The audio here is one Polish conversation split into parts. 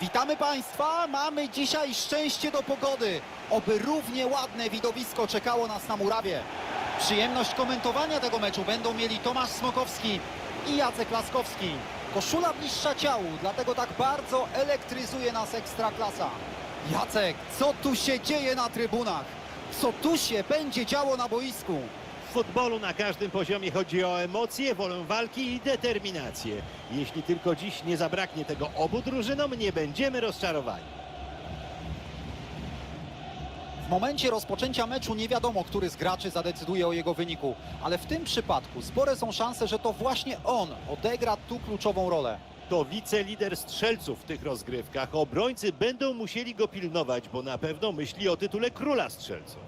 Witamy Państwa, mamy dzisiaj szczęście do pogody. Oby równie ładne widowisko czekało nas na murawie. Przyjemność komentowania tego meczu będą mieli Tomasz Smokowski i Jacek Laskowski. Koszula bliższa ciału, dlatego tak bardzo elektryzuje nas Ekstraklasa. Jacek, co tu się dzieje na trybunach? Co tu się będzie działo na boisku? W futbolu na każdym poziomie chodzi o emocje, wolę walki i determinację. Jeśli tylko dziś nie zabraknie tego obu drużynom, nie będziemy rozczarowani. W momencie rozpoczęcia meczu nie wiadomo, który z graczy zadecyduje o jego wyniku, ale w tym przypadku spore są szanse, że to właśnie on odegra tu kluczową rolę. To wicelider strzelców w tych rozgrywkach. Obrońcy będą musieli go pilnować, bo na pewno myśli o tytule króla strzelców.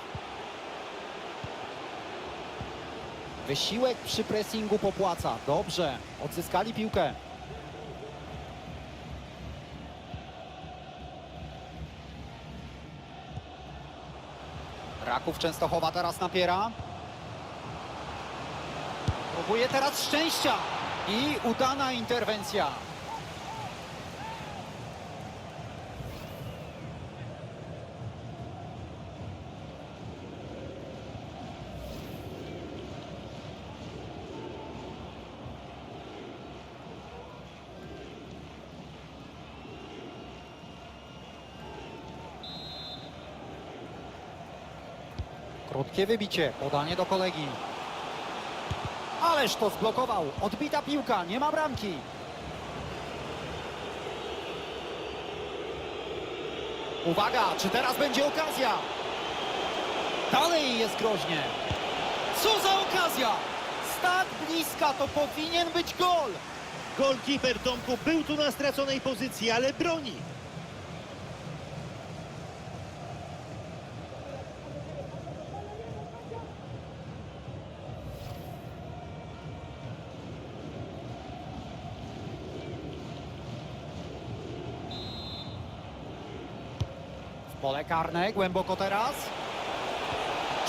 Wysiłek przy pressingu popłaca. Dobrze, odzyskali piłkę. Raków Częstochowa teraz napiera. Próbuje teraz szczęścia i udana interwencja. Krótkie wybicie, podanie do kolegi. Ależ to zblokował. Odbita piłka, nie ma bramki. Uwaga, czy teraz będzie okazja? Dalej jest groźnie. Co za okazja! Tak bliska to powinien być gol. Golkiper Tomku był tu na straconej pozycji, ale broni. Karne, głęboko teraz.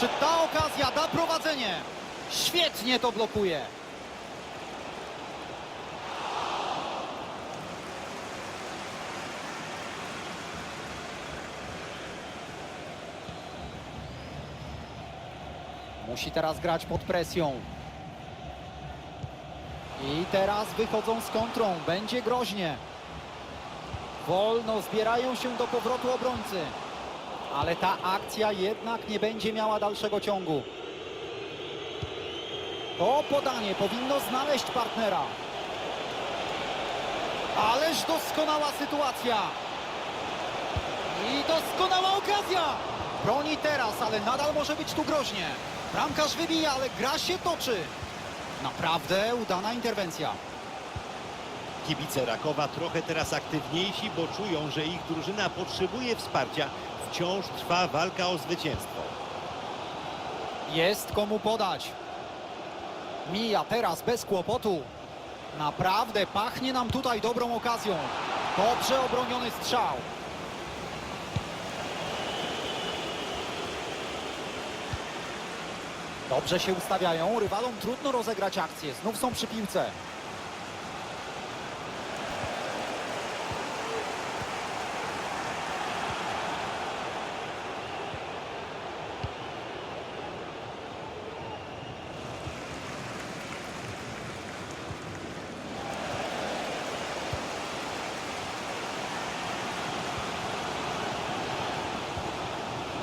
Czy ta okazja da prowadzenie? Świetnie to blokuje. Musi teraz grać pod presją. I teraz wychodzą z kontrą. Będzie groźnie. Wolno zbierają się do powrotu obrońcy. Ale ta akcja jednak nie będzie miała dalszego ciągu. To podanie powinno znaleźć partnera. Ależ doskonała sytuacja. I doskonała okazja. Broni teraz, ale nadal może być tu groźnie. Bramkarz wybija, ale gra się toczy. Naprawdę udana interwencja. Kibice Rakowa trochę teraz aktywniejsi, bo czują, że ich drużyna potrzebuje wsparcia. Wciąż trwa walka o zwycięstwo. Jest komu podać. Mija teraz bez kłopotu. Naprawdę pachnie nam tutaj dobrą okazją. Dobrze obroniony strzał. Dobrze się ustawiają. Rywalom trudno rozegrać akcję. Znów są przy piłce.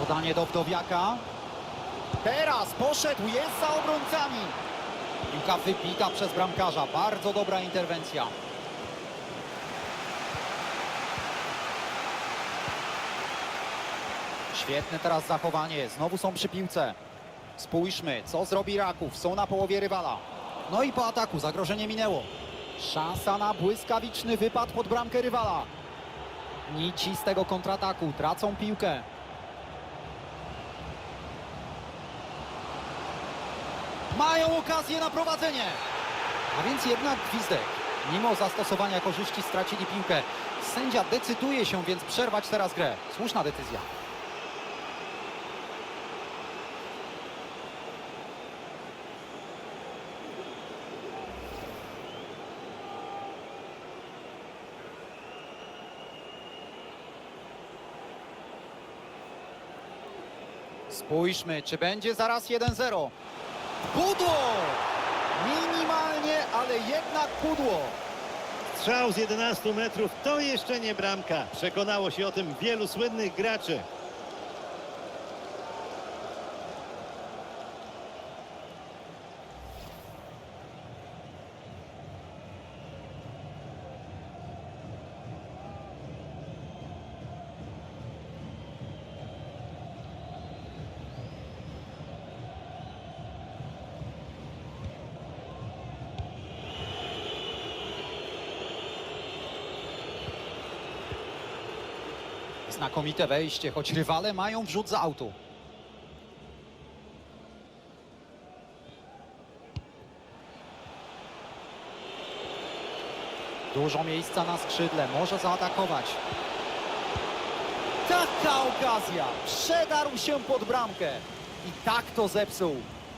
Podanie do Wdowiaka. Teraz poszedł, jest za obrońcami. Piłka wybita przez bramkarza. Bardzo dobra interwencja. Świetne teraz zachowanie. Znowu są przy piłce. Spójrzmy, co zrobi Raków. Są na połowie rywala. No i po ataku zagrożenie minęło. Szansa na błyskawiczny wypad pod bramkę rywala. Nici z tego kontrataku tracą piłkę. Mają okazję na prowadzenie. A więc jednak gwizdek. Mimo zastosowania korzyści stracili piłkę. Sędzia decyduje się więc przerwać teraz grę. Słuszna decyzja. Spójrzmy, czy będzie zaraz 1-0. Pudło! Minimalnie, ale jednak pudło. Strzał z 11 metrów to jeszcze nie bramka. Przekonało się o tym wielu słynnych graczy. Znakomite wejście, choć rywale mają wrzut z autu. Dużo miejsca na skrzydle, może zaatakować. Taka okazja! Przedarł się pod bramkę i tak to zepsuł.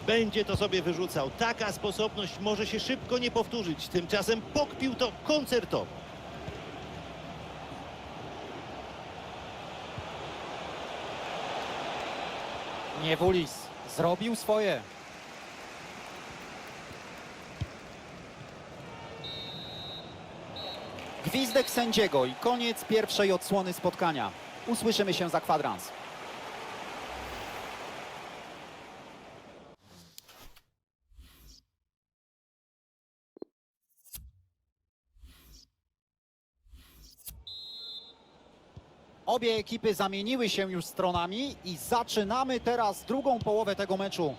Będzie to sobie wyrzucał. Taka sposobność może się szybko nie powtórzyć. Tymczasem pokpił to koncertowo. Niewulis zrobił swoje. Gwizdek sędziego i koniec pierwszej odsłony spotkania. Usłyszymy się za kwadrans. Obie ekipy zamieniły się już stronami i zaczynamy teraz drugą połowę tego meczu.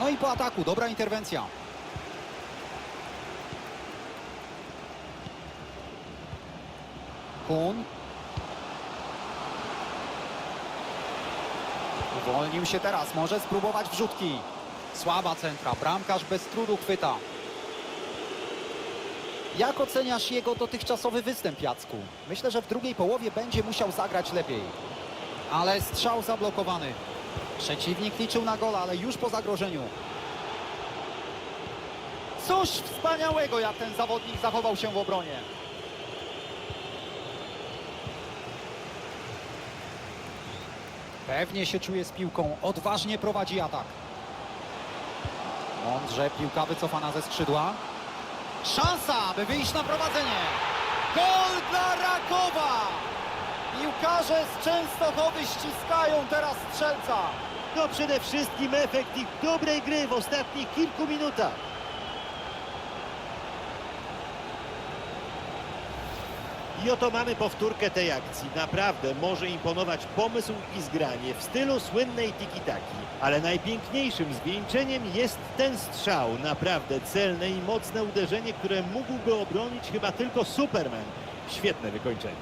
No i po ataku, dobra interwencja. Kun. Uwolnił się teraz, może spróbować wrzutki. Słaba centra, bramkarz bez trudu chwyta. Jak oceniasz jego dotychczasowy występ, Jacku? Myślę, że w drugiej połowie będzie musiał zagrać lepiej. Ale strzał zablokowany. Przeciwnik liczył na gola, ale już po zagrożeniu. Coś wspaniałego, jak ten zawodnik zachował się w obronie. Pewnie się czuje z piłką, odważnie prowadzi atak. Mądrze, piłka wycofana ze skrzydła. Szansa, by wyjść na prowadzenie. Gol dla Rakowa! Piłkarze z Częstochowy ściskają teraz strzelca. To przede wszystkim efekt ich dobrej gry w ostatnich kilku minutach. I oto mamy powtórkę tej akcji. Naprawdę może imponować pomysł i zgranie w stylu słynnej tiki-taki. Ale najpiękniejszym zwieńczeniem jest ten strzał. Naprawdę celne i mocne uderzenie, które mógłby obronić chyba tylko Superman. Świetne wykończenie.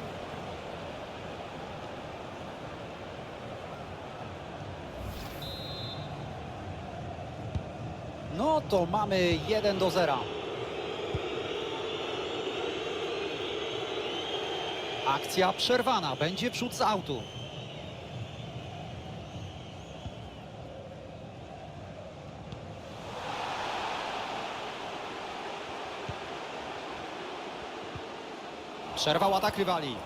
No to mamy 1 do 0. Akcja przerwana, będzie wrzut z autu. Przerwał atak rywali.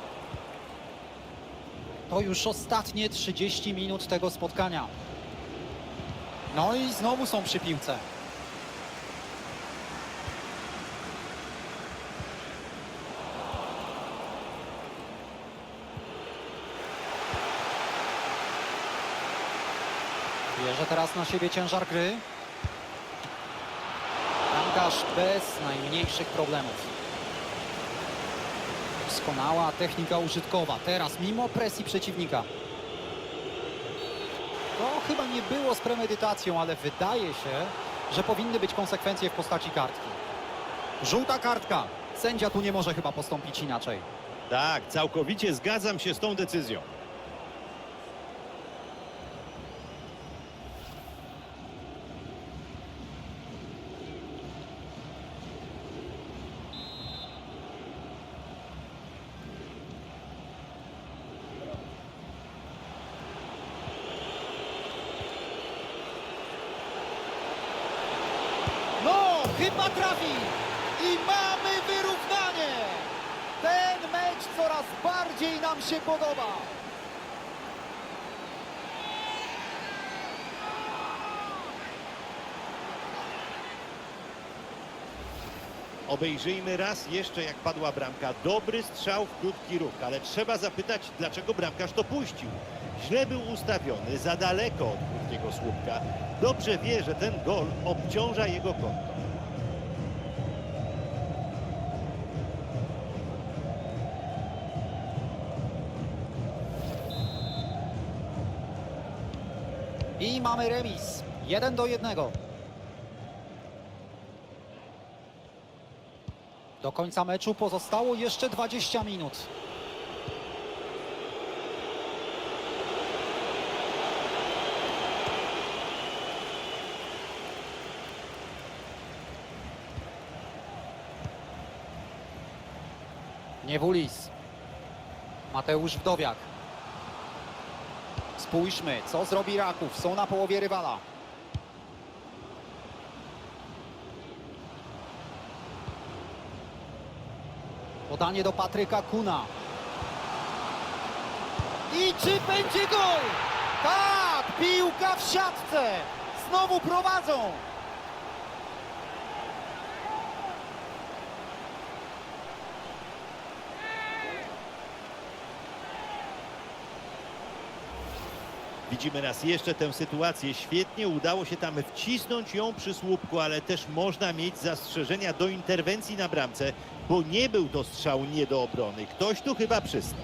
To już ostatnie 30 minut tego spotkania. No i znowu są przy piłce. Teraz na siebie ciężar gry. Bramkarz bez najmniejszych problemów. Doskonała technika użytkowa. Teraz mimo presji przeciwnika. To chyba nie było z premedytacją, ale wydaje się, że powinny być konsekwencje w postaci kartki. Żółta kartka. Sędzia tu nie może chyba postąpić inaczej. Tak, całkowicie zgadzam się z tą decyzją. No, chyba trafi! I mamy wyrównanie! Ten mecz coraz bardziej nam się podoba. Obejrzyjmy raz jeszcze, jak padła bramka. Dobry strzał w krótki ruch, ale trzeba zapytać, dlaczego bramkarz to puścił. Źle był ustawiony, za daleko od krótkiego słupka. Dobrze wie, że ten gol obciąża jego konto. I mamy remis. Jeden do jednego. Do końca meczu pozostało jeszcze 20 minut. Niewulis. Mateusz Wdowiak. Spójrzmy, co zrobi Raków. Są na połowie rywala. Podanie do Patryka Kuna. I czy będzie gol? Tak, piłka w siatce. Znowu prowadzą. Widzimy raz jeszcze tę sytuację. Świetnie udało się tam wcisnąć ją przy słupku, ale też można mieć zastrzeżenia do interwencji na bramce, bo nie był to strzał nie do obrony. Ktoś tu chyba przystał.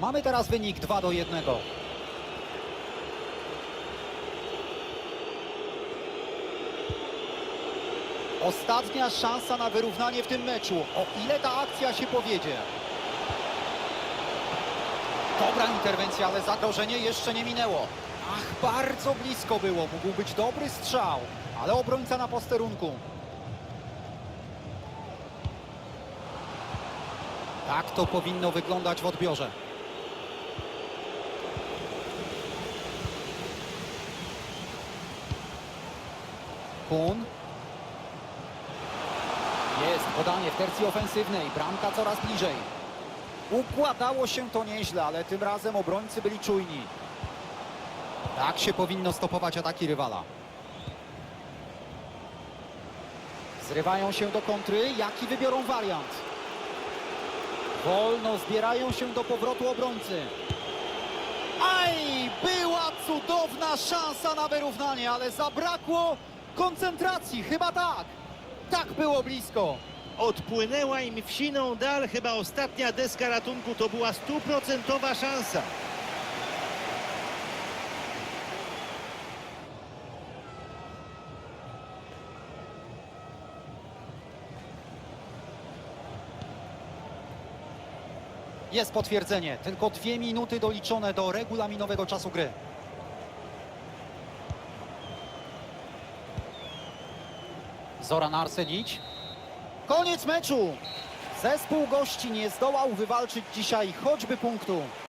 Mamy teraz wynik 2 do 1. Ostatnia szansa na wyrównanie w tym meczu. O ile ta akcja się powiedzie. Dobra interwencja, ale zagrożenie jeszcze nie minęło. Ach, bardzo blisko było. Mógł być dobry strzał, ale obrońca na posterunku. Tak to powinno wyglądać w odbiorze. Kun. Jest podanie w tercji ofensywnej. Bramka coraz bliżej. Układało się to nieźle, ale tym razem obrońcy byli czujni. Tak się powinno stopować ataki rywala. Zrywają się do kontry. Jaki wybiorą wariant? Wolno zbierają się do powrotu obrońcy. Aj! Była cudowna szansa na wyrównanie, ale zabrakło koncentracji. Chyba tak. Tak było blisko. Odpłynęła im w siną dal, chyba ostatnia deska ratunku to była stuprocentowa szansa. Jest potwierdzenie. Tylko dwie minuty doliczone do regulaminowego czasu gry. Zoran Arsenić. Koniec meczu. Zespół gości nie zdołał wywalczyć dzisiaj choćby punktu.